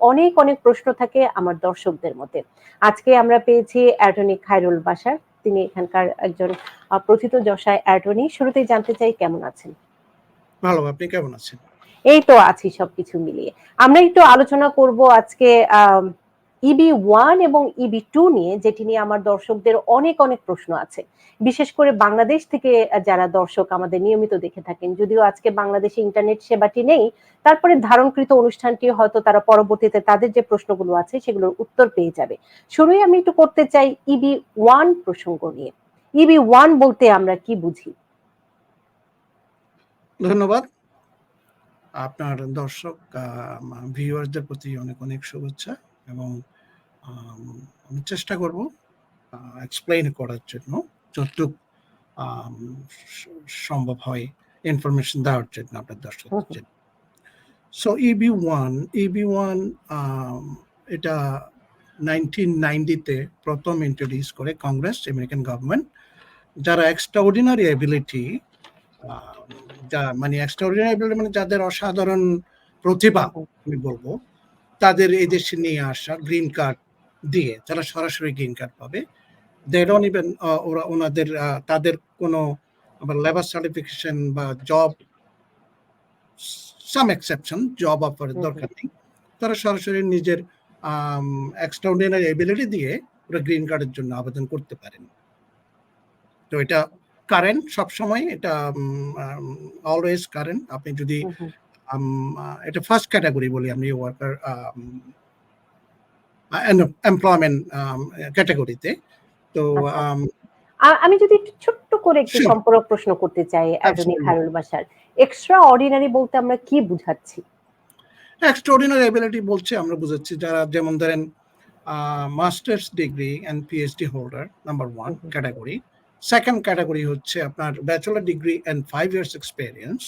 অনেক অনেক প্রশ্ন থাকে আমার দর্শকদের মধ্যে। আজকে আমরা পেয়েছি অ্যাটর্নি খায়রুল বাসার তিনি এখানকার একজন আহ, প্রথিত যশায় অ্যাটর্নি। শুরুতেই জানতে চাই কেমন আছেন? ভালো আপনি কেমন আছেন? এই তো আছি সবকিছু মিলিয়ে। আমরা একটু আলোচনা করব আজকে ইবি ওয়ান এবং ইবি টু নিয়ে, যেটি নিয়ে আমার দর্শকদের অনেক অনেক প্রশ্ন আছে। বিশেষ করে বাংলাদেশ থেকে যারা দর্শক আমাদের নিয়মিত দেখে থাকেন, যদিও আজকে বাংলাদেশে ইন্টারনেট সেবাটি নেই, তারপরে ধারণকৃত অনুষ্ঠানটি হয়তো তারা পরবর্তীতে তাদের যে প্রশ্নগুলো আছে, সেগুলোর উত্তর পেয়ে যাবে। শুরুই আমি একটু করতে চাই ইবি ওয়ান প্রসঙ্গ নিয়ে। ইবি ওয়ান বলতে আমরা কি বুঝি? ধন্যবাদ। আপনার দর্শক ভিউয়ারদের প্রতি অনেক অনেক শুভেচ্ছা। এবং আমি চেষ্টা করব এক্সপ্লেইন করার জন্য যতটুক সম্ভব হয় ইনফরমেশন দেওয়ার জন্য আপনার দর্শকদের জন্য। So EB one EB one এটা নাইনটিন নাইনটিতে প্রথম ইন্ট্রোডিউস করে কংগ্রেস আমেরিকান গভর্নমেন্ট যারা এক্সট্রাঅর্ডিনারি অ্যাবিলিটি যা মানে এক্সট্রাঅর্ডিনারি এবিলিটি মানে যাদের অসাধারণ প্রতিভা আমি বলব তাদের এই দেশে নিয়ে আসা গ্রিন কার্ড দিয়ে তারা সরাসরি গ্রিন কার্ড পাবে। দে ডোন্ট ইভেন ওরা ওনাদের তাদের কোনো আবার লেবার সার্টিফিকেশন বা জব সাম এক্সেপশন জব অফারের হুম। দরকার নেই। তারা সরাসরি নিজের এক্সট্রাঅর্ডিনারি এবিলিটি দিয়ে ওরা গ্রিন কার্ডের জন্য আবেদন করতে পারেন। তো এটা কারেন্ট সবসময় এটা অলওয়েজ কারেন্ট আপনি যদি এটা ফার্স্ট ক্যাটাগরি বলি আমি ওয়ার্কার এমপ্লয়মেন্ট ক্যাটাগরিতে তো আচ্ছা। আমি যদি একটু ছোট্ট করে একটু. সম্পূরক প্রশ্ন করতে চাই খায়রুল বাসার এক্সট্রা অর্ডিনারি বলতে আমরা কি বুঝাচ্ছি এক্সট্রাঅর্ডিনারি এবিলিটি বলছে আমরা বুঝাচ্ছি যারা যেমন ধরেন masters degree and PhD holder number one. Category second category হচ্ছে আপনার bachelor degree and five years experience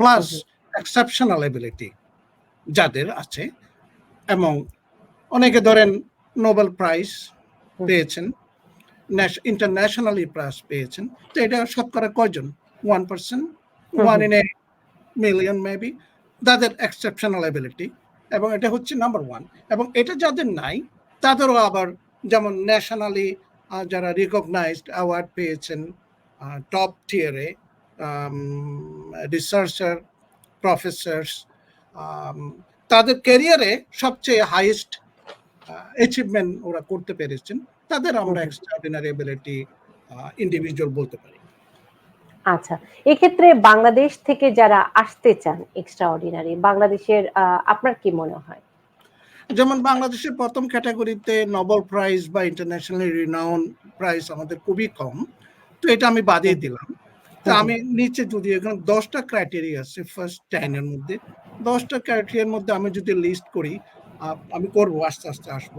plus exceptional ability যাদের আছে এবং অনেকে ধরেন নোবেল প্রাইজ। পেয়েছেন ইন্টারন্যাশনালি প্রাইজ পেয়েছেন। তো এটা শতকরা কয়জন? One percent one in a million maybe তাদের এক্সেপশনাল এবিলিটি এবং এটা হচ্ছে নাম্বার ওয়ান এবং এটা যাদের নাই তাদেরও আবার যেমন ন্যাশনালি যারা রিকগনাইজড অ্যাওয়ার্ড পেয়েছেন টপ টিয়ারে রিসার্চার প্রফেসর্স তাদের ক্যারিয়ারে সবচেয়ে হাইয়েস্ট অ্যাচিভমেন্ট ওরা করতে পেরেছেন। তাদের আমরা। এক্সট্রাঅর্ডিনারি এবিলিটি ইন্ডিভিজুয়াল বলতে পারি। আচ্ছা এক্ষেত্রে বাংলাদেশ থেকে যারা আসতে চান এক্সট্রা অর্ডিনারি বাংলাদেশের আপনার কি মনে হয়? যেমন বাংলাদেশের প্রথম ক্যাটাগরিতে নোবেল প্রাইজ বা ইন্টারন্যাশনাল রিনাউন প্রাইজ আমাদের খুবই কম। তো এটা আমি বাদিয়ে দিলাম। তো। আমি নিচে যদি এখানে দশটা ক্রাইটেরিয়া আছে ফার্স্ট টেনের মধ্যে দশটা ক্রাইটেরিয়ার মধ্যে আমি যদি লিস্ট করি আমি করব আস্তে আস্তে আসব।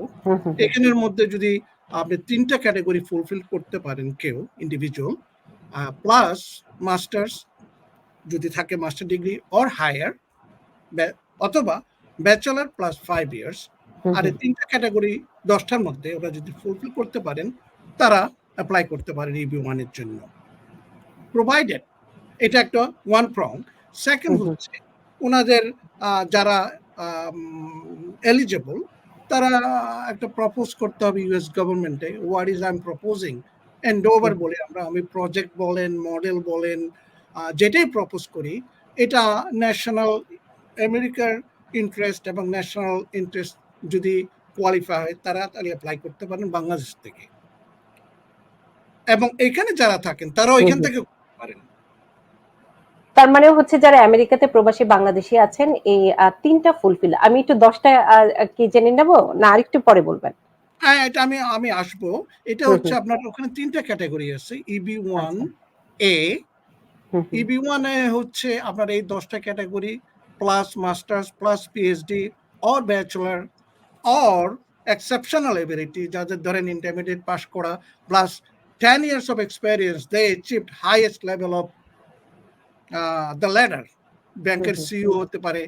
এখানের মধ্যে যদি আপনি তিনটা ক্যাটাগরি ফুলফিল করতে পারেন কেউ ইন্ডিভিজুয়াল প্লাস মাস্টার্স যদি থাকে মাস্টার ডিগ্রি অর হায়ার অথবা ব্যাচেলার প্লাস ফাইভ ইয়ার্স আর এই তিনটা ক্যাটাগরি দশটার মধ্যে ওরা যদি ফুলফিল করতে পারেন তারা অ্যাপ্লাই করতে পারেন ইবি ওয়ানের জন্য প্রোভাইডেড এটা একটা ওয়ান প্রং সেকেন্ড। হচ্ছে ওনাদের যারা এলিজেবল তারা একটা প্রপোজ করতে হবে US গভর্নমেন্টে what is I am proposing and over বলে আমরা আমি প্রজেক্ট বলেন মডেল বলেন যেটাই প্রপোজ করি এটা ন্যাশনাল আমেরিকার ইন্টারেস্ট এবং ন্যাশনাল ইন্টারেস্ট যদি কোয়ালিফাই হয় তারা তাহলে অ্যাপ্লাই করতে পারেন বাংলাদেশ থেকে। এবং এখানে যারা থাকেন তারাও হুম এখান থেকে পারেন। তার মানে হচ্ছে যারা আমেরিকাতে প্রবাসী বাংলাদেশি আছেন এই তিনটা ফুলফিল আমি একটু দশটা কি জেনে নেব? না আরেকটু পরে বলবেন। হ্যাঁ এটা আমি আমি আসব। এটা হচ্ছে আপনার ওখানে তিনটা ক্যাটাগরি আছে ইবি ওয়ান এ। ইবি ওয়ানে হচ্ছে আপনার এই দশটা category plus masters plus PhD or bachelor or exceptional ability যাদের ধরেন ইন্টারমিডিয়েট পাস করা plus ten years of experience they achieved highest level of the ladder ব্যাংকের। সিইও হতে পারে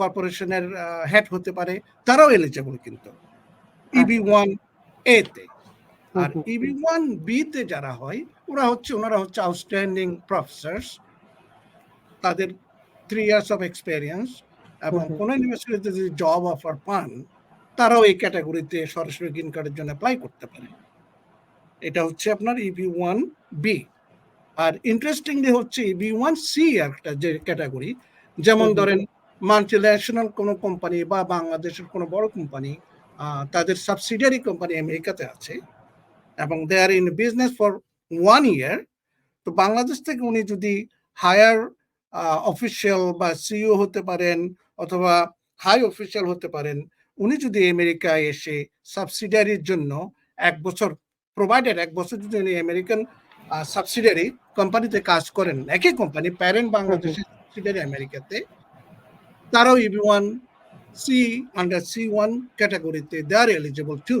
কর্পোরেশনের হেড হতে পারে তারাও এলিজেবল কিন্তু ইবি ওয়ান এতে হুম আর। ইবি ওয়ান বিতে যারা হয় ওরা হচ্ছে ওনারা হচ্ছে আউটস্ট্যান্ডিং প্রফেসর্স তাদের থ্রি ইয়ার্স অফ এক্সপেরিয়েন্স এবং। কোনো ইউনিভার্সিটিতে যদি জব অফার পান তারাও এই ক্যাটাগরিতে সরাসরি গ্রিন কার্ডের জন্য অ্যাপ্লাই করতে পারে এটা হচ্ছে আপনার ইবি ওয়ান বি আর ইন্টারেস্টিংলি হচ্ছে ইবি ওয়ান সি একটা যে ক্যাটাগরি যেমন। ধরেন মাল্টি ন্যাশনাল কোনো কোম্পানি বা বাংলাদেশের কোনো বড় কোম্পানি তাদের সাবসিডিয়ারি কোম্পানি আমেরিকাতে আছে। এবং they are in business for one year তো বাংলাদেশ থেকে উনি যদি হায়ার অফিসিয়াল বা সিইও হতে পারেন অথবা হাই অফিসিয়াল হতে পারেন উনি যদি আমেরিকায় এসে সাবসিডিয়ারির জন্য এক বছর প্রোভাইডেড এক বছর যদি উনি আমেরিকান সাবসিডিয়ারি কোম্পানিতে কাজ করেন একই কোম্পানি প্যারেন্ট বাংলাদেশের সাবসিডিয়ারি আমেরিকাতে তারাও EB one C under C one ক্যাটাগরিতে দে আর এলিজিবল টু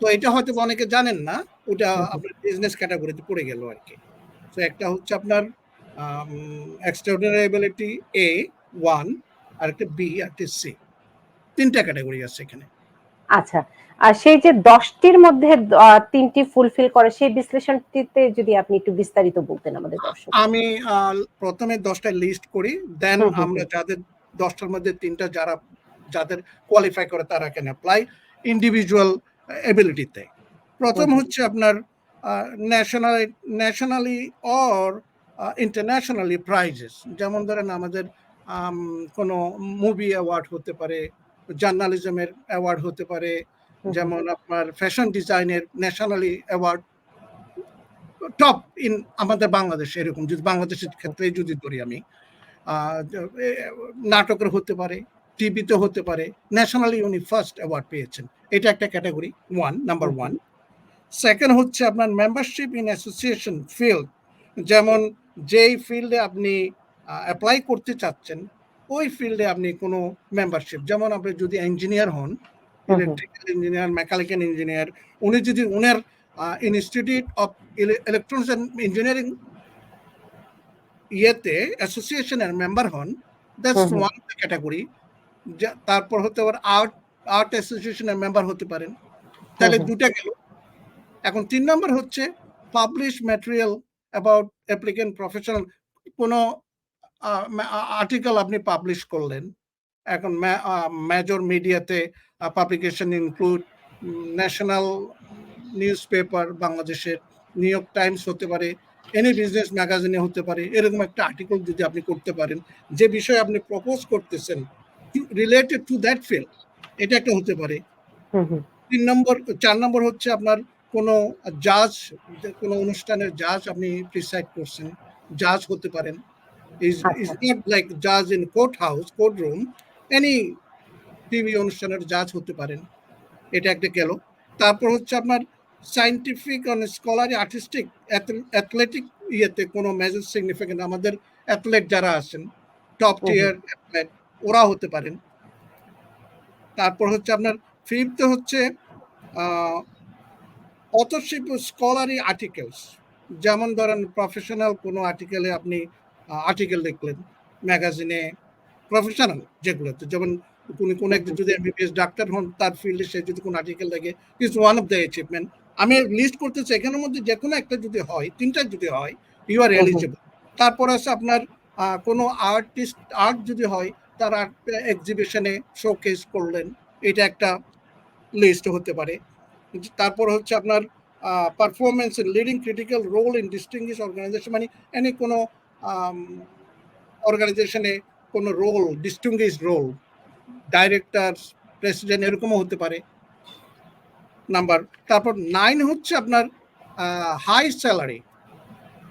তো এটা হয়তো অনেকে জানেন না ওটা। আপনার বিজনেস ক্যাটাগরিতে পড়ে গেল আর কি। তো একটা হচ্ছে আপনার এক্সট্রাঅর্ডিনারি এ ওয়ান আর একটা বি আর একটা সি তিনটা ক্যাটাগরি আছে এখানে। আচ্ছা আর সেই যে দশটির মধ্যে তিনটি ফুলফিল করে সেই বিশ্লেষণটিতে যদি আপনি একটু বিস্তারিত বলতেন আমাদের দর্শক আমি প্রথমে দশটা লিস্ট করি দেন আমরা যাদের দশটার মধ্যে তিনটা যারা যাদের কোয়ালিফাই করে তারা ক্যান অ্যাপ্লাই ইন্ডিভিজুয়াল এবিলিটিতে প্রথম। হচ্ছে আপনার national nationally or internationally prizes যেমন ধরেন আমাদের কোনো মুভি অ্যাওয়ার্ড হতে পারে জার্নালিজমের অ্যাওয়ার্ড হতে পারে। যেমন আপনার ফ্যাশন ডিজাইনের ন্যাশনালি অ্যাওয়ার্ড টপ ইন আমাদের বাংলাদেশে এরকম যদি বাংলাদেশের ক্ষেত্রে যদি ধরি আমি। নাটকের হতে পারে টিভিতে হতে পারে ন্যাশনালি উনি ফার্স্ট অ্যাওয়ার্ড পেয়েছেন। এটা একটা category one number one. Second হচ্ছে আপনার মেম্বারশিপ ইন অ্যাসোসিয়েশন ফিল্ড যেমন যেই ফিল্ডে আপনি অ্যাপ্লাই করতে চাচ্ছেন ওই ফিল্ডে আপনি কোনো মেম্বারশিপ যেমন আপনি যদি ইঞ্জিনিয়ার হন। ইলেকট্রিক্যাল ইঞ্জিনিয়ার মেকানিক্যাল ইঞ্জিনিয়ার উনি যদি উনার institute of electronics and engineering ইয়েতে অ্যাসোসিয়েশনের মেম্বার হন দ্যাটস। ওয়ান ক্যাটাগরি তারপর হতে পারে আর্ট আর্ট অ্যাসোসিয়েশনের মেম্বার হতে পারেন তাহলে। দুটা গেল এখন তিন নম্বর হচ্ছে publish material about applicant professional কোনো আর্টিকেল আপনি পাবলিশ করলেন। এখন মেজর মিডিয়াতে publication include national news paper বাংলাদেশের নিউ ইয়র্ক টাইমস হতে পারে এনি বিজনেস ম্যাগাজিনে হতে পারে এরকম একটা আর্টিকেল যদি আপনি করতে পারেন যে বিষয়ে আপনি প্রপোজ করতেছেন রিলেটেড টু দ্যাট ফিল্ড এটা একটা হতে পারে। হুম হুম। তিন নম্বর চার নম্বর হচ্ছে আপনার কোনো জাজ কোনো অনুষ্ঠানের জাজ আপনি প্রিসাইড করছেন জাজ হতে পারেন। ইজ ইজ নট লাইক জাজ in court house court room any TV অনুষ্ঠানের জাজ হতে পারেন। এটা একটা গেল। তারপর হচ্ছে আপনার scientific on scholarly artistic athletic ইয়েতে কোনো মেজর সিগনিফিকেন্ট আমাদের অ্যাথলেট যারা আছেন টপ। টিয়ার অ্যাথলেট ওরা হতে পারেন। তারপর হচ্ছে আপনার ফিফথ হচ্ছে অথরশিপ স্কলারি আর্টিকেলস যেমন ধরেন প্রফেশনাল কোনো আর্টিকেলে আপনি আর্টিকেল দেখলেন ম্যাগাজিনে প্রফেশনাল যেগুলোতে যেমন কোনো কোনো একজন। যদি এমবিবিএস ডাক্তার হন তার ফিল্ডে সে যদি কোনো আর্টিকেল দেখে is one of the achievement আমি লিস্ট করতেছি এখানের মধ্যে যে কোনো একটা যদি হয় তিনটা যদি হয় ইউ আর। এলিজিবল তারপর আছে আপনার কোনো আর্টিস্ট আর্ট যদি হয় তার আর্ট এক্সিবিশনে শোকেস করলেন এটা একটা লিস্ট হতে পারে তারপর হচ্ছে আপনার performance leading critical role in distinguish organisation মানে এনি কোনো অর্গানাইজেশনে কোনো role distinguish role director president এরকমও হতে পারে। নাম্বার তারপর নাইন হচ্ছে আপনার high salary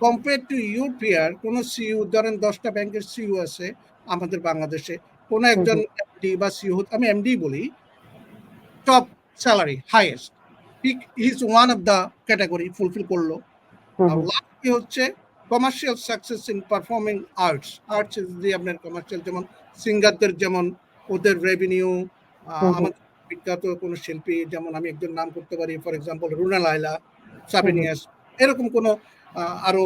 compare to your peer কোনো সিইউ ধরেন দশটা ব্যাংকের সিইউ আছে আমাদের বাংলাদেশে কোনো একজন এমডি বা সিইউ আমি এমডি বলি top salary highest peak is one of the category fulfil করল। আর। লাস্ট হচ্ছে commercial success in performing arts arts দিয়ে আপনার কমার্শিয়াল যেমন সিঙ্গারদের যেমন ওদের রেভিনিউ। আমাদের বিখ্যাত কোনো শিল্পী যেমন আমি একজন নাম করতে পারি ফর এক্সাম্পল রুনা লাইলা। সাবিনিয়াস এরকম কোনো আরও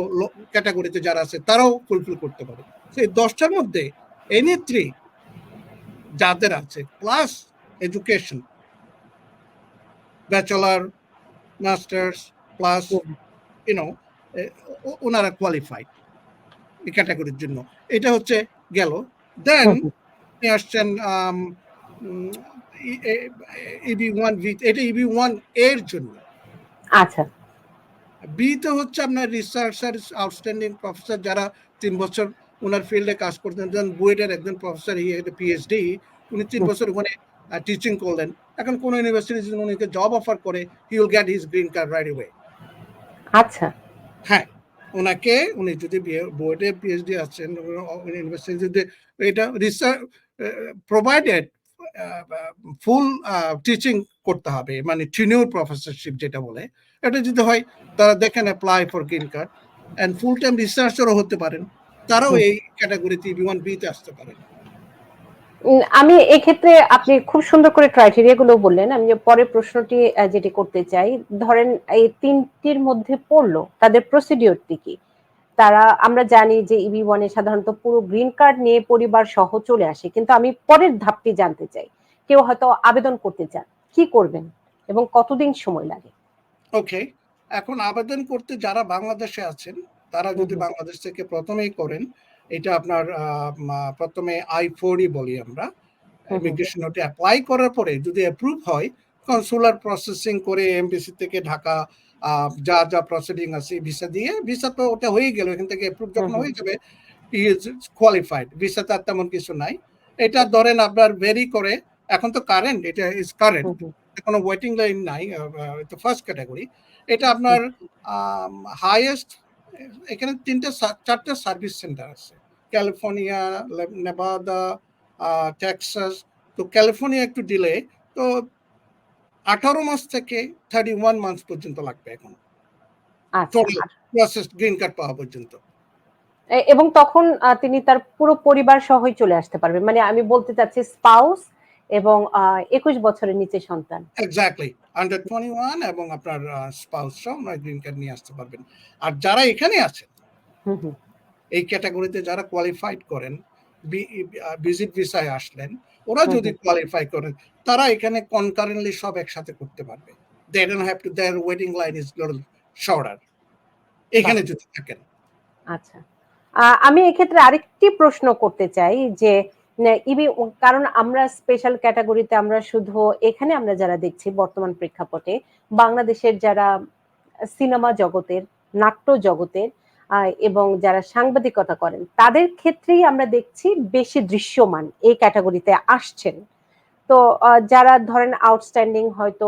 ক্যাটাগরিতে যারা আছে তারাও ফুলফিল করতে পারে সেই দশটার মধ্যে এনি থ্রি যাদের আছে plus education bachelor masters plus. You know ওনারা কোয়ালিফাইড এই ক্যাটাগরির জন্য। এটা হচ্ছে গেল। দেন আসছেন ইবি ওয়ান ভি এটা ইবি ওয়ানের জন্য। আচ্ছা। বি তো হচ্ছে আপনার রিসার্চার আউটস্ট্যান্ডিং প্রফেসর যারা তিন বছর ওনার ফিল্ডে কাজ করতেন। যেমন বুয়েটের একজন প্রফেসর পিএইচডি উনি তিন বছর ওখানে টিচিং করলেন। এখন কোন ইউনিভার্সিটি যদি উনিকে জব অফার করে he will get his green card right way আচ্ছা। হ্যাঁ ওনাকে উনি যদি বোর্ডে পিএইচডি আছেন ইউনিভার্সিটি যদি এটা রিসার্চ প্রোভাইডেড ফুল টিচিং করতে হবে মানে টিনিউর প্রফেসরশিপ যেটা বলে এটা যদি হয় তারা দেখেন apply for green card and full time রিসার্চারও হতে পারেন তারাও এই ক্যাটাগরিতে বি ওয়ান বিতে আসতে পারেন। আমি এক্ষেত্রে আপনি খুব সুন্দর করে ক্রাইটেরিয়া গুলো বললেন। আমি যে পরের প্রশ্নটি যেটি করতে চাই ধরেন এই তিনটির মধ্যে পড়ল তাদের প্রসিডিওরটি কি? তারা আমরা জানি যে ইবি ওয়ানে সাধারণত পুরো গ্রিন কার্ড নিয়ে পরিবার সহ চলে আসে কিন্তু আমি পরের ধাপটি জানতে চাই। কেউ হয়তো আবেদন করতে চান কি করবেন এবং কতদিন সময় লাগে? ওকে এখন আবেদন করতে যারা বাংলাদেশে আছেন তারা যদি। বাংলাদেশ থেকে প্রথমেই করেন এটা আপনার প্রথমে আই ফোরই বলি আমরা। ইমিগ্রেশন ওটা অ্যাপ্লাই করার পরে যদি অ্যাপ্রুভ হয় কনসুলার প্রসেসিং করে এমবিসি থেকে ঢাকা যা যা প্রসিডিং আছে ভিসা দিয়ে ভিসা তো ওটা হয়ে গেল এখান থেকে অ্যাপ্রুভ যখন। হয়ে যাবে ইজ কোয়ালিফাইড ভিসা তার তেমন কিছু নাই এটা ধরেন আপনার ভেরি করে এখন তো কারেন্ট এটা ইজ কারেন্ট। কোনো ওয়েটিং লাইন নাই তো ফার্স্ট ক্যাটাগরি এটা আপনার হাইয়েস্ট এখানে তিনটে চারটে সার্ভিস সেন্টার আছে। ক্যালিফোর্নিয়া নেভাদা টেক্সাস তো ক্যালিফোর্নিয়া একটু ডিলে তো আঠারো মাস থেকে থার্টি ওয়ান মান্থ পর্যন্ত লাগবে এখন। প্রসেস গ্রিন কার্ড পাওয়া পর্যন্ত। এবং তখন তিনি তার পুরো পরিবার সহই চলে আসতে পারবেন। মানে আমি বলতে চাচ্ছি স্পাউস এবং একুশ বছরের নিচে সন্তান। এক্স্যাক্টলি আন্ডার টোয়েন্টি ওয়ান এবং আপনার স্পাউস সহ গ্রিন কার্ড নিয়ে আসতে পারবেন। আর যারা এখানে আছেন হুম। এই ক্যাটাগরিতে যারা কোয়ালিফাইড করেন ভিজিট ভিসায় আসলেন ওরা যদি কোয়ালিফাই করেন তারা এখানে কনকারেন্টলি সব একসাথে করতে পারবে। They don't have to their waiting line is shorter এখানে যদি থাকেন। আচ্ছা। আমি এক্ষেত্রে আরেকটি প্রশ্ন করতে চাই যে ইবি কারণ আমরা স্পেশাল ক্যাটাগরিতে আমরা শুধু এখানে আমরা যারা দেখছি বর্তমান প্রেক্ষাপটে, বাংলাদেশের যারা সিনেমা জগতের, নাট্য জগতের এবং যারা সাংবাদিকতা করেন, তাদের ক্ষেত্রেই আমরা দেখছি বেশি দৃশ্যমান এই ক্যাটাগরিতে আসছেন। তো যারা ধরেন আউটস্ট্যান্ডিং হয়তো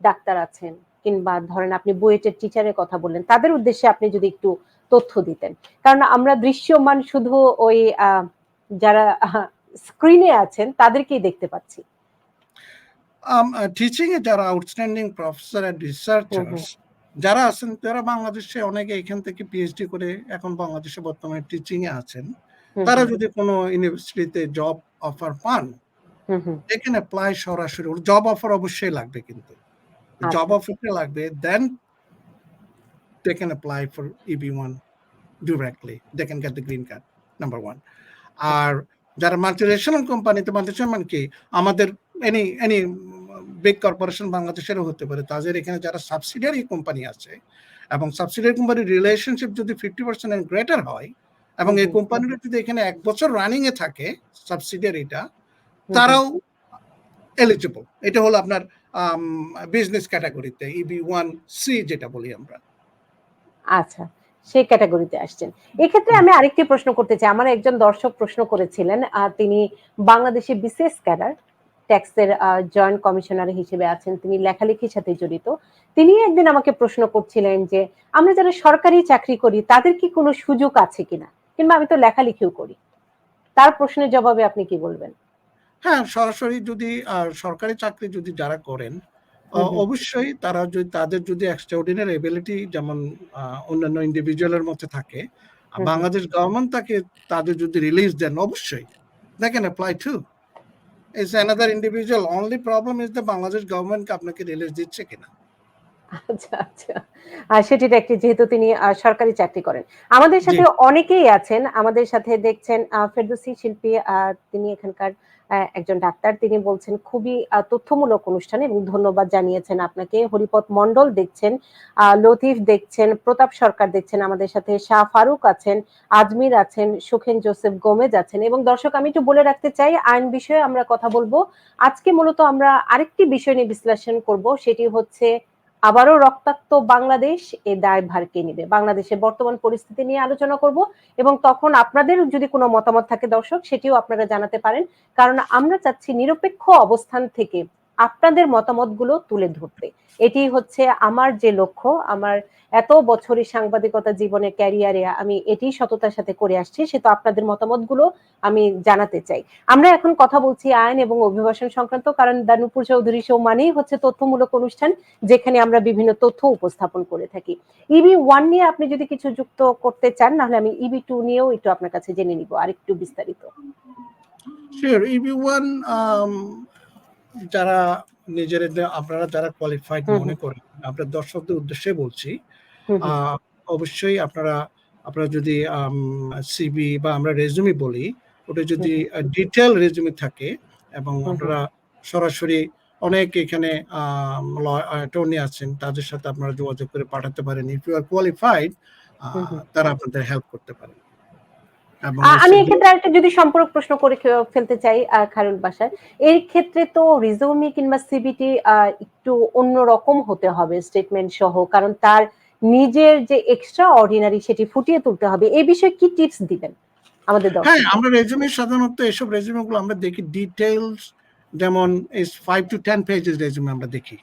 ডাক্তার আছেন, কিংবা ধরেন আপনি বুয়েটের টিচারের কথা বললেন, তাদের উদ্দেশ্যে আপনি যদি একটু তথ্য দিতেন। কারণ আমরা দৃশ্যমান শুধু ওই যারা স্ক্রিনে আছেন তাদেরকেই দেখতে পাচ্ছি। টিচিং এ যারা আউটস্ট্যান্ডিং প্রফেসর এন্ড রিসার্চার্স যারা আছেন তারা বাংলাদেশে অনেকে এখান থেকে পিএইচডি করে এখন বাংলাদেশে বর্তমানে টিচিং এ আছেন। তারা যদি কোনো ইউনিভার্সিটিতে জব অফার পান can apply সরাসরি। জব অফার অবশ্যই লাগবে কিন্তু। জব আচ্ছা। অফারটা লাগবে দেন they can apply for EB1 directly they can get the green card number one আর যারা মাল্টিনেশনাল কোম্পানিতে মাল্টিনেশনাল মানে কি আমাদের এনি এনি বিগ কর্পোরেশন বাংলাদেশেরও হতে পারে। তাদের এখানে যারা সাবসিডিয়ারি কোম্পানি আছে এবং সাবসিডিয়ারি কোম্পানির রিলেশনশিপ যদি ফিফটি পার্সেন্ট গ্রেটার হয় এবং এই। কোম্পানিটা যদি এখানে এক বছর রানিং এ থাকে সাবসিডিয়ারিটা তারাও এলিজিবল এটা হলো আপনার বিজনেস ক্যাটাগরিতে ইবি ওয়ান সি যেটা বলি আমরা। আচ্ছা। সেই ক্যাটাগরিতে আসছেন। এক্ষেত্রে আমি আরেকটি প্রশ্ন করতে চাই। আমার একজন দর্শক প্রশ্ন করেছিলেন তিনি বাংলাদেশে বিশেষ ক্যাডার, ট্যাক্সের জয়েন্ট কমিশনার হিসেবে আছেন, তিনি লেখালেখির সাথে জড়িত। তিনি একদিন আমাকে প্রশ্ন করছিলেন যে, আমরা যারা সরকারি চাকরি করি, তাদের কি কোনো সুযোগ আছে কিনা? কিংবা আমি তো লেখালেখিও করি। তার প্রশ্নের জবাবে আপনি কি বলবেন? হ্যাঁ সরাসরি যদি সরকারি চাকরি যদি যারা করেন। অবশ্যই তারা যদি তাদের যদি এক্সট্রাঅর্ডিনারি এবিলিটি যেমন অন্যান্য ইন্ডিভিজুয়ালের মধ্যে থাকে বাংলাদেশ গভর্নমেন্ট তাকে তাদের যদি রিলিজ দেন অবশ্যই they can apply to it's another individual only problem is the Bangladesh government আপনাকে রিলিজ দিচ্ছে কিনা আচ্ছা, আচ্ছা। একটি যেহেতু তিনি সরকারি চাকরি করেন। আমাদের সাথে অনেকেই আছেন। আমাদের সাথে দেখছেন ফেরদৌসী শিল্পী তিনি এখানকার অ্যা একজন ডাক্তার। তিনি বলছেন খুবই তথ্যমূলক অনুষ্ঠান এবং ধন্যবাদ জানিয়েছেন আপনাকে। হরিপথ মন্ডল দেখছেন, লতিফ দেখছেন, প্রতাপ সরকার দেখছেন আমাদের সাথে, শাহ ফারুক আছেন, আজমির আছেন, সুখেন জোসেফ গোমেজ আছেন এবং দর্শক আমি একটু বলে রাখতে চাই আইন বিষয়ে আমরা কথা বলব আজকে মূলত আমরা আরেকটি বিষয় নিয়ে বিশ্লেষণ করব। সেটি হচ্ছে আবারও রক্তাক্ত বাংলাদেশ এ দায়ভার কে নিবে? বাংলাদেশের বর্তমান পরিস্থিতি নিয়ে আলোচনা করব এবং তখন আপনাদের যদি কোনো মতামত থাকে দর্শক, সেটিও আপনারা জানাতে পারেন। কারণ আমরা চাচ্ছি নিরপেক্ষ অবস্থান থেকে আপনাদের মতামতগুলো তুলে ধরতে। এটি হচ্ছে আমার যে লক্ষ্য, আমার এত বছরের সাংবাদিকতা জীবনে ক্যারিয়ারে আমি এটিই সততার সাথে করে আসছি। সে তো আপনাদের মতামতগুলো আমি জানাতে চাই। আমরা এখন কথা বলছি আইন এবং অভিবাসন সংক্রান্ত কারণ দ্য নূপুর চৌধুরী শো মানেই হচ্ছে তথ্যমূলক অনুষ্ঠান যেখানে আমরা বিভিন্ন তথ্য উপস্থাপন করে থাকি। ইবি ওয়ান নিয়ে আপনি যদি কিছু যুক্ত করতে চান নাহলে আমি ইবি টু নিয়েও একটু আপনার কাছে জেনে নিব আরেকটু বিস্তারিত। শিওর ইবি-1 আম যারা নিজেদের আপনারা যারা কোয়ালিফাইড মনে করেন, আপনার দর্শকদের উদ্দেশ্যে বলছি। অবশ্যই আপনারা আপনারা যদি সিভি বা আমরা রেজুমে বলি, ওটা যদি ডিটেল রেজুমে থাকে এবং। আপনারা সরাসরি অনেক এখানে অ্যাটর্নি আছেন তাদের সাথে আপনারা যোগাযোগ করে পাঠাতে পারেন। If you are qualified. তারা আপনাদের হেল্প করতে পারেন। আমি এক্ষেত্রে আরেকটা যদি সম্পূরক প্রশ্ন করে ফেলতে চাই আ খায়রুল বাসার। এর ক্ষেত্রে তো রিজিউমি কিংবা সিভিটি আ একটু অন্যরকম হতে হবে স্টেটমেন্ট সহ। কারণ তার নিজের যে এক্সট্রা অর্ডিনারি সেটি ফুটিয়ে তুলতে হবে। এ বিষয়ে কি টিপস দিবেন আমাদের হ্যাঁ, আমরা রেজুমে সাধারণত এসব রেজুমে গুলো আমরা দেখি ডিটেইলস যেমন ইস 5 টু 10 পেজেস রেজুমে আমরা দেখি।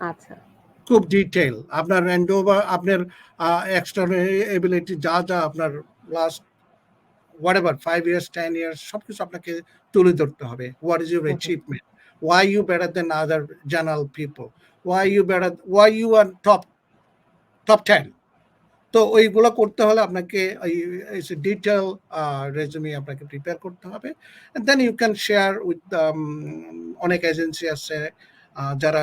আচ্ছা। খুব ডিটেইল। আপনার হ্যান্ডওভার আপনার আ এক্সট্রা এবিলিটি যা, যা আপনার last whatever 5 years, ten years সবকিছু আপনাকে তুলে ধরতে হবে। What is your. Achievement? Why you better than other general people? Why you better why you are top top 10 তো ওইগুলো করতে হলে আপনাকে ডিটেইল রেজুমে আপনাকে প্রিপেয়ার করতে হবে। Then you can share with অনেক এজেন্সি আছে যারা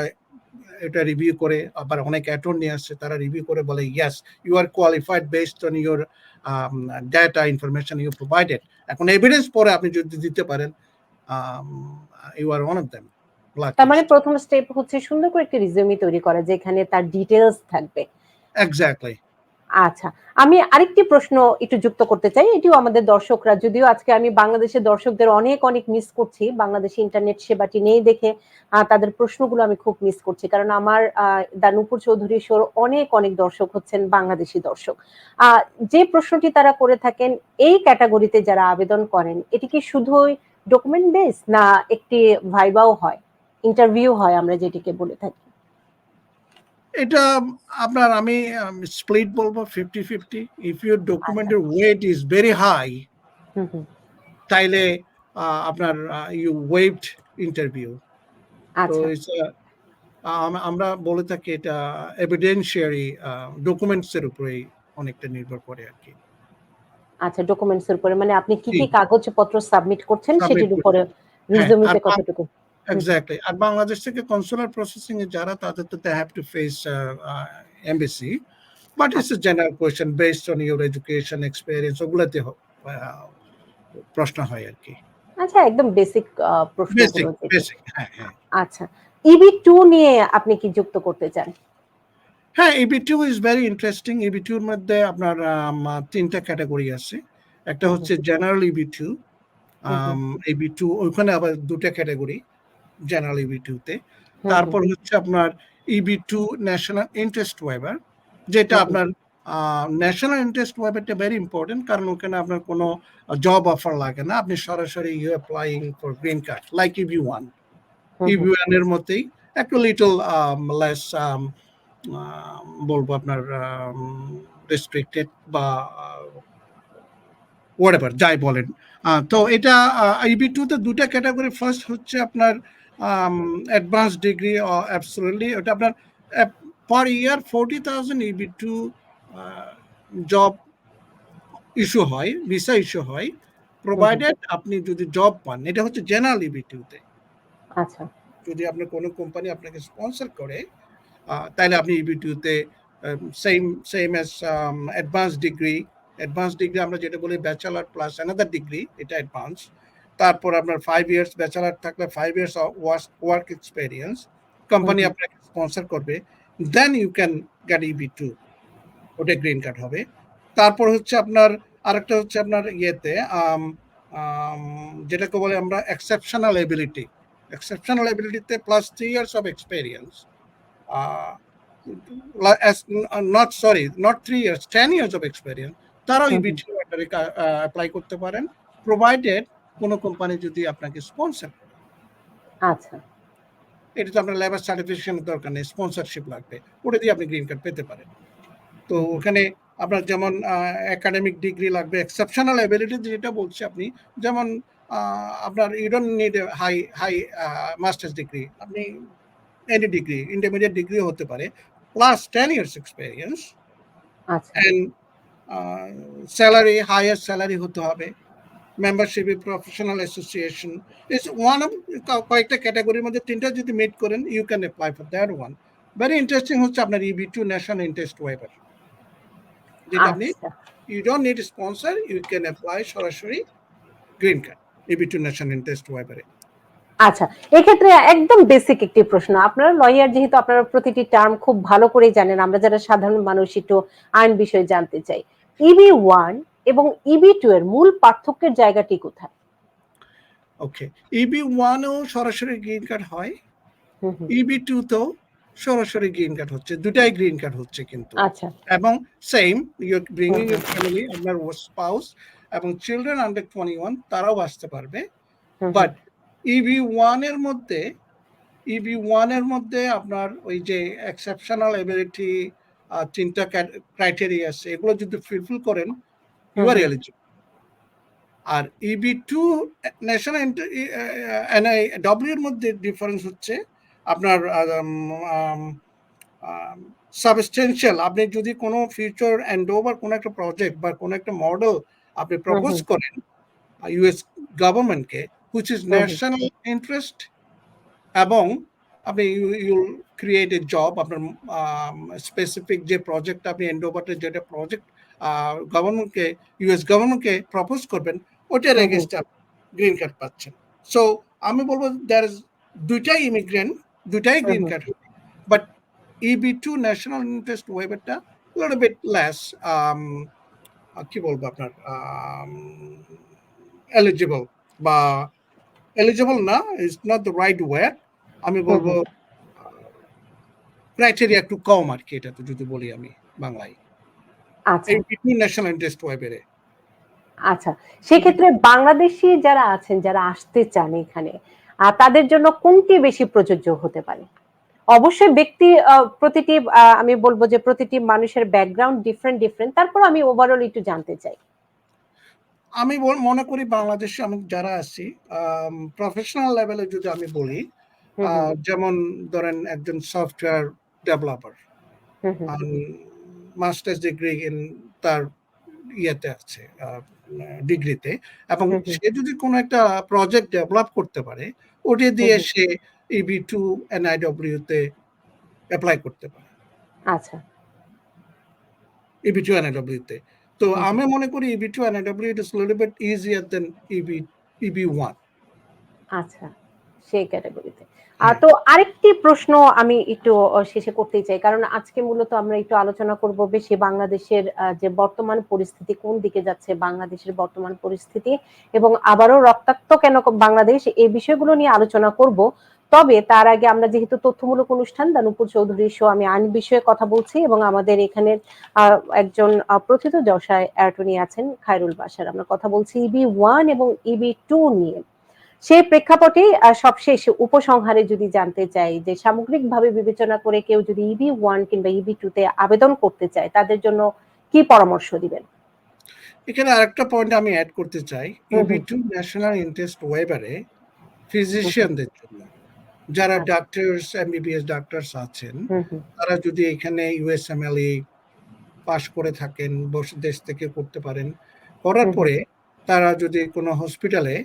এটা রিভিউ করে আবার অনেক অ্যাটর্নি আছে তারা রিভিউ করে বলে, "yes, you are qualified based on your data information you provided." এখন এভিডেন্স পরে আপনি যদি দিতে পারেন you are one of them. তার মানে প্রথম স্টেপ হচ্ছে সুন্দর করে একটা রিজিউমি তৈরি করা যেখানে তার ডিটেইলস থাকবে। এক্সাক্টলি। আচ্ছা। আমি আরেকটি প্রশ্ন একটু যুক্ত করতে চাই। এটিও আমাদের দর্শকরা যদিও আজকে আমি বাংলাদেশের দর্শকদের অনেক, অনেক মিস করছি। বাংলাদেশে ইন্টারনেট সেবাটি নেই দেখে তাদের প্রশ্নগুলো আমি খুব মিস করছি। কারণ আমার দ্য চৌধুরী শোর অনেক, অনেক দর্শক হচ্ছেন বাংলাদেশী দর্শক। যে প্রশ্নটি তারা করে থাকেন এই ক্যাটাগরিতে যারা আবেদন করেন এটি কি শুধুই ডকুমেন্ট বেস না একটি ভাইবাও হয়? ইন্টারভিউ হয় আমরা যেটিকে বলে থাকি? এটা আপনার আমি স্প্লিট বলব 50-50 ইফ ইউর। ডকুমেন্টের ওয়েট ইস ভেরি হাই। তাইলে আপনার ইউ ওয়েভড ইন্টারভিউ। তো আমরা বলে থাকি এটা এভিডেন্সিয়ারি আ ডকুমেন্টস এর উপরেই অনেকটা নির্ভর করে আর কি। আচ্ছা ডকুমেন্টস এর উপরে। মানে আপনি কি, কি কাগজপত্র সাবমিট করছেন সেটির উপরে হ্যাঁ, রিজিউমিতে বাং কতটুকু? হুম। এক্সাক্টলি। আর বাংলাদেশ থেকে কনসুলার প্রসেসিং এ যারা তাদের তো they have to face embassy. But it's. A general question based on your education experience ওগুলাতে প্রশ্ন হয় আরকি। আচ্ছা একদম বেসিক আ বেসিক, হ্যাঁ, হ্যাঁ। আচ্ছা। ইবি 2 নিয়ে আপনি কি যুক্ত করতে চান? হ্যাঁ, EB2 is very interesting. EB2 এর মধ্যে আপনার আম ৩ টা ক্যাটেগরি আছে। একটা। হচ্ছে জেনারেল EB2 হুম, হুম। আম EB2 ওইখানে আবার ২ টা ক্যাটেগরি জেনারেল EB2 তে। হুম, হুম। তারপর হচ্ছে আপনার EB two national interest waiver যেটা। আপনার ন্যাশনাল ইন্টারেস্ট ওয়েভারটা ভেরি ইম্পর্টেন্ট কারণ ওখানে আপনার কোনো জব অফার লাগে না। আপনি সরাসরি you applying for green card like EB1। Hmm, hmm. EB1 এর মতোই একটু লিটল লেস বলব আপনার রেস্ট্রিক্টেড বা হোয়াটএভার যাই বলেন। তো এটা ইবি EB2 তে ২ টা ক্যাটেগরি ফার্স্ট হচ্ছে আপনার অ্যাডভান্স ডিগ্রি অ ওটা আপনার পার ইয়ার 40,000 EB2 আ জব ইস্যু হয়, ভিসা ইস্যু হয়। প্রোভাইডেড আপনি যদি জব পান। এটা হচ্ছে জেনারেল EB2 তে। আচ্ছা। যদি আপনার কোনো কোম্পানি আপনাকে স্পন্সর করে তাহলে আপনি ইবি টুতে same same as advance degree advance degree আমরা যেটা বলি ব্যাচেলার প্লাস অ্যানাদার ডিগ্রি এটা অ্যাডভান্স তারপর আপনার ফাইভ ইয়ার্স ব্যাচেলার থাকলে five years work experience company আপনাকে স্পন্সর করবে then you can get EB two ওটা গ্রিন কার্ড হবে। তারপর হচ্ছে আপনার আরেকটা হচ্ছে আপনার ইয়েতে যেটাকে বলে আমরা exceptional ability exceptional এবিলিটিতে plus three years of experience not sorry not three years ten years of experience তারাও ইবিটি অ্যাপ্লাই করতে পারেন প্রোভাইডেড কোনো কোম্পানি যদি আপনাকে স্পন্সর আচ্ছা। এটা তো আপনার লেবার সার্টিফিকেশনের দরকার নেই স্পন্সরশিপ লাগবে ওটা দিয়ে আপনি গ্রিন কার্ড পেতে পারেন। তো ওখানে আপনার যেমন একাডেমিক ডিগ্রি লাগবে এক্সেপশনাল এবিলিটি যেটা বলছি আপনি যেমন আপনার you don't need high high masters degree আপনি এনি ডিগ্রি ইন্টারমিডিয়েট ডিগ্রি হতে পারে plus ten years experience and salary higher salary হতে হবে। Membership professional association is one of কয়েকটা ক্যাটাগরির মধ্যে তিনটা যদি মিট করেন you can apply for that one very interesting হচ্ছে আপনার EB two national interest waiver যেটা আপনি you don't need sponsor you can apply সরাসরি green card EB two national interest ওয়েবারে আচ্ছা এক্ষেত্রে একদম বেসিক একটি প্রশ্ন। আপনারা লয়ার যেহেতু আপনারা প্রতিটি টার্ম খুব ভালো করে জানেন আমরা যারা সাধারণ মানুষ একটু আইন বিষয়ে জানতে চাই। ইবি ওয়ান এবং ইবি টু এর মূল পার্থক্যের জায়গাটি কোথায়? ওকে ইবি ওয়ানেও সরাসরি গ্রিন কার্ড হয়। হুম হুম, ইবি টুতেও সরাসরি গ্রিন কার্ড হচ্ছে। দুটাই গ্রিন কার্ড হচ্ছে কিন্তু। আচ্ছা। এবং same you bringing your family আপনার স্পাউস এবং চিলড্রেন আন্ডার টোয়েন্টি ওয়ান তারাও আসতে পারবে। বাট ইভি ওয়ানের মধ্যে ইভি ওয়ানের মধ্যে আপনার ওই যে এক্সেপশনাল এবিলিটি তিনটা ক্রাইটেরিয়া আছে। এগুলো যদি ফুলফিল করেন আর হুম। এলিজিবল আর ইবি টু ন্যাশনাল ডব্লিউর মধ্যে ডিফারেন্স হচ্ছে আপনার সাবস্টেন্সিয়াল আপনি যদি কোনো ফিউচার অ্যান্ড ওভার কোনো একটা প্রজেক্ট বা কোনো একটা মডেল আপনি প্রপোজ করেন ইউএস গভর্নমেন্টকে হুইচ ইজ ন্যাশনাল ইন্টারেস্ট এবং আপনি ইউল ক্রিয়েট এ জব আপনার স্পেসিফিক যে প্রজেক্ট আপনি এন্ড ওভারটা যেটা প্রজেক্ট গভর্নমেন্টকে ইউএস গভর্নমেন্টকে প্রপোজ করবেন হুম। এগেনস্টে গ্রিন কার্ড পাচ্ছেন। সো আমি বলব দ্যার ইজ দুইটাই ইমিগ্রেন্ট দুইটাই green. Card but EB two national interest ওয়েবারটা bit less কি বলব আপনার এলিজিবল বা এলিজিবল না is not the right word আমি বলব ক্রাইটেরিয়া একটু কম আর কি এটাতে যদি বলি আমি বাংলায়। ন্যাশনাল ইন্টারেস্ট ওয়েবারে আচ্ছা সেক্ষেত্রে বাংলাদেশি যারা আছেন যারা আসতে চান এখানে তাদের জন্য কোনটি বেশি প্রযোজ্য হতে পারে? অবশ্যই ব্যক্তি প্রতিটি আমি বলব যে প্রতিটি মানুষের ব্যাকগ্রাউন্ড ডিফারেন্ট ডিফারেন্ট তারপর আমি ওভারঅল একটু জানতে চাই। আমি মনে করি বাংলাদেশে আমি যারা আছি প্রফেশনাল লেভেলে যদি আমি বলি যেমন ধরেন একজন software developer masters degree in তার ইয়েতে আছে ডিগ্রিতে এবং। সে যদি কোনো একটা প্রজেক্ট ডেভেলপ করতে পারে ওটি দিয়ে সে ইবি টু এনআইডব্লিউ তে অ্যাপ্লাই করতে পারে আচ্ছা ইবি টু এনআইডব্লিউ তে তো। আমি মনে করি EB two NIW it is little bit easier than EB EB one আচ্ছা সেই ক্যাটাগরিতে। তো আরেকটি প্রশ্ন আমি একটু শেষে করতে চাই। কারণ আজকে মূলত আমরা একটু আলোচনা করব বেশি বাংলাদেশের যে বর্তমান পরিস্থিতি কোন দিকে যাচ্ছে বাংলাদেশের বর্তমান পরিস্থিতি এবং আবারও রক্তাক্ত কেন বাংলাদেশ এই বিষয়গুলো নিয়ে আলোচনা করব। তবে তার আগে আমরা যেহেতু তথ্যমূলক অনুষ্ঠান দানুপুর চৌধুরীর শো আমি আইন বিষয়ে কথা বলছি এবং আমাদের এখানের আহ, একজন প্রথিত যশায় অ্যাটর্নি আছেন খায়রুল বাসার আমরা কথা বলছি ইবি ওয়ান এবং ইবি টু নিয়ে। সেই প্রেক্ষাপটে সবশেষ উপসংহারে যদি জানতে চাই যে সামগ্রিকভাবে বিবেচনা করে কেউ যদি ইবি ওয়ান কিংবা ইবি টু তে আবেদন করতে চায় তাদের জন্য কি পরামর্শ দিবেন এখানে আরেকটা পয়েন্ট আমি অ্যাড করতে চাই ইবি টু ন্যাশনাল ইন্টারেস্ট ওয়েবারে ফিজিশিয়ানদের জন্য যারা। ডাক্তার্স এমবিবিএস ডাক্তার্স আছেন তারা যদি এখানে ইউএসএমএলই পাশ করে থাকেন দেশ থেকে করতে পারেন করার। পরে তারা যদি কোনো হসপিটালে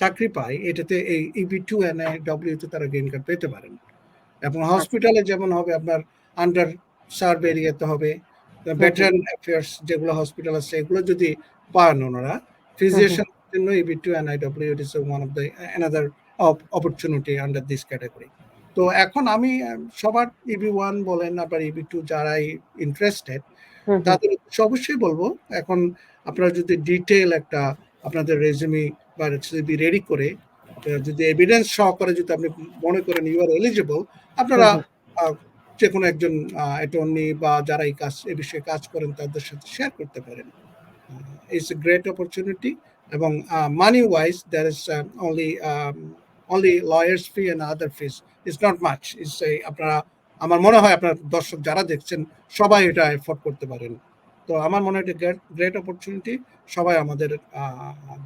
চাকরি পায় এটাতে এই ইবি টু এন তে তারা গ্রিন কার্ড পেতে পারেন। এবং হসপিটালে যেমন হবে আপনার আন্ডার সার্ভ এরিয়াতে হবে ভেটারান অ্যাফেয়ার্স যেগুলো হসপিটাল আছে এগুলো যদি পান ওনারা ফিজিশিয়ান জন্য EB two N IW it is one of the another opportunity under this category তো এখন আমি সবার ইবি ওয়ান বলেন আবার ইবি টু যারাই ইন্টারেস্টেড তাদের অবশ্যই বলব এখন আপনারা যদি ডিটেল একটা আপনাদের রেজুমি বা সিবি রেডি করে যদি এভিডেন্স সহকারে যদি আপনি মনে করেন ইউ আর এলিজিবল আপনারা যে কোনো একজন অ্যাটর্নি বা যারা এই কাজ এ বিষয়ে কাজ করেন তাদের সাথে শেয়ার করতে পারেন। ইটস এ গ্রেট অপরচুনিটি এবং money wise there is only only lawyers fee and other fees it's not much it's আপনারা আমার মনে হয় আপনার দর্শক যারা দেখছেন সবাই এটা এফোর্ড করতে পারেন। তো আমার মনে হয় এটা গ্রেট অপরচুনিটি সবাই আমাদের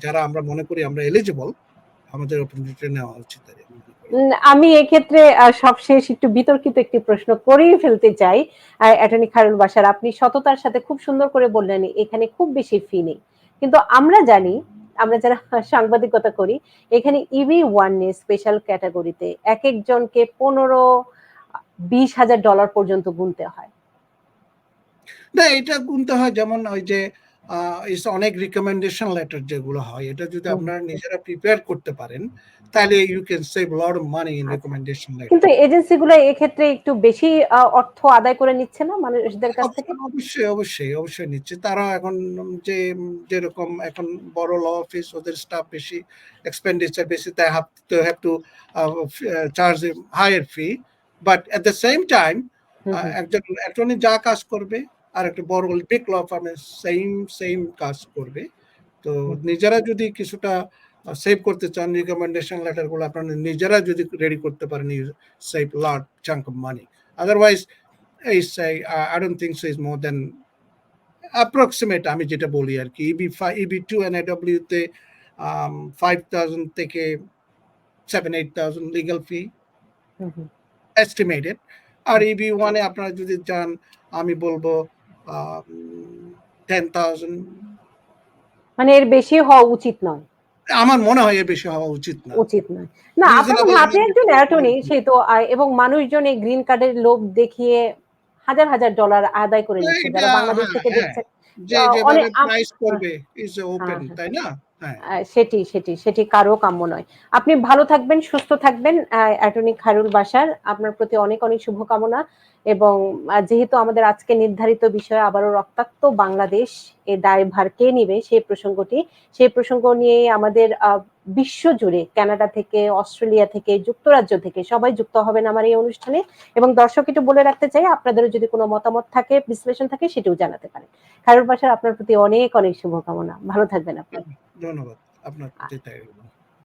যারা আমরা মনে করি আমরা এলিজিবল আমাদের অপরচুনিটি নেওয়া উচিত আমি এক্ষেত্রে সবশেষ একটু বিতর্কিত একটি প্রশ্ন করেই ফেলতে চাই। অ্যাটর্নি খারুল বাসার, আপনি সততার সাথে খুব সুন্দর করে বললেন, এখানে খুব বেশি ফি নেই। কিন্তু আমরা জানি, আমরা যারা সাংবাদিকতা করি, এখানে ইভি ওয়ান স্পেশাল ক্যাটাগরিতে এক একজনকে পনেরো, বিশ হাজার ডলার পর্যন্ত গুনতে হয়। না এটা গুনতে হয় যেমন ওই যে অনেক রিকমেন্ডেশন লেটার যেগুলো হয় এটা যদি আপনারা নিজেরা প্রিপেয়ার করতে পারেন তাহলে you can save lot of money in. Recommendation letter কিন্তু এজেন্সিগুলো এক্ষেত্রে একটু বেশি অর্থ আদায় করে নিচ্ছে না মানুষদের কাছ থেকে? অবশ্যই অবশ্যই অবশ্যই নিচ্ছে। তারা এখন যে যেরকম এখন বড় ল অফিস ওদের স্টাফ বেশি এক্সপেন্ডিচার বেশি তাই have to have to charge higher fee but at the same time একজন অ্যাটর্নি যা কাজ করবে আর একটা বড় বিগ ল ফার্মে সেম সেম কাজ করবে। তো নিজেরা যদি কিছুটা সেভ করতে চান রিকমেন্ডেশন লেটারগুলো আপনারা নিজেরা যদি রেডি করতে পারেন you save lot chunk of money otherwise এই সাই I don't think so is more than approximate আমি যেটা বলি আর কি। EB EB two N AW তে ফাইভ থাউজেন্ড থেকে seven eight thousand legal fee. Estimated আর ইবি ওয়ানে আপনারা যদি চান আমি বলব টেন থাউজেন্ড মানে এর বেশি হওয়া উচিত নয়। আমার মনে হয় এর বেশি হওয়া উচিত না। উচিত নয়। না আপনি একজন অ্যাটর্নি সে তো এবং মানুষজন এই গ্রিন কার্ডের লোভ দেখিয়ে হাজার হাজার ডলার আদায় করে নিচ্ছে যারা বাংলাদেশ হ্যাঁ, থেকে দেখছে দেখছেন। যে যেভাবে প্রাইস করবে ইজ ওপেন হ্যাঁ, তাই না? হ্যাঁ সেটি সেটি সেটি কারও কাম্য নয়। আপনি ভালো থাকবেন, সুস্থ থাকবেন অ্যাটর্নি খায়রুল বাসার আপনার প্রতি অনেক অনেক শুভকামনা এবং যেহেতু আমাদের আজকে নির্ধারিত বিষয় আবারও রক্তাক্ত বাংলাদেশ, এ দায়ভার কে নিবে সেই প্রসঙ্গটি, সেই প্রসঙ্গ নিয়ে আমাদের বিশ্ব জুড়ে কানাডা থেকে, অস্ট্রেলিয়া থেকে, যুক্তরাজ্য থেকে সবাই যুক্ত হবেন আমার এই অনুষ্ঠানে। এবং দর্শক একটু বলে রাখতে চাই আপনাদের যদি কোনো মতামত থাকে, বিশ্লেষণ থাকে, সেটিও জানাতে পারেন। খায়রুল বাসার আপনার প্রতি অনেক অনেক শুভকামনা। ভালো থাকবেন আপনি। ধন্যবাদ আপনার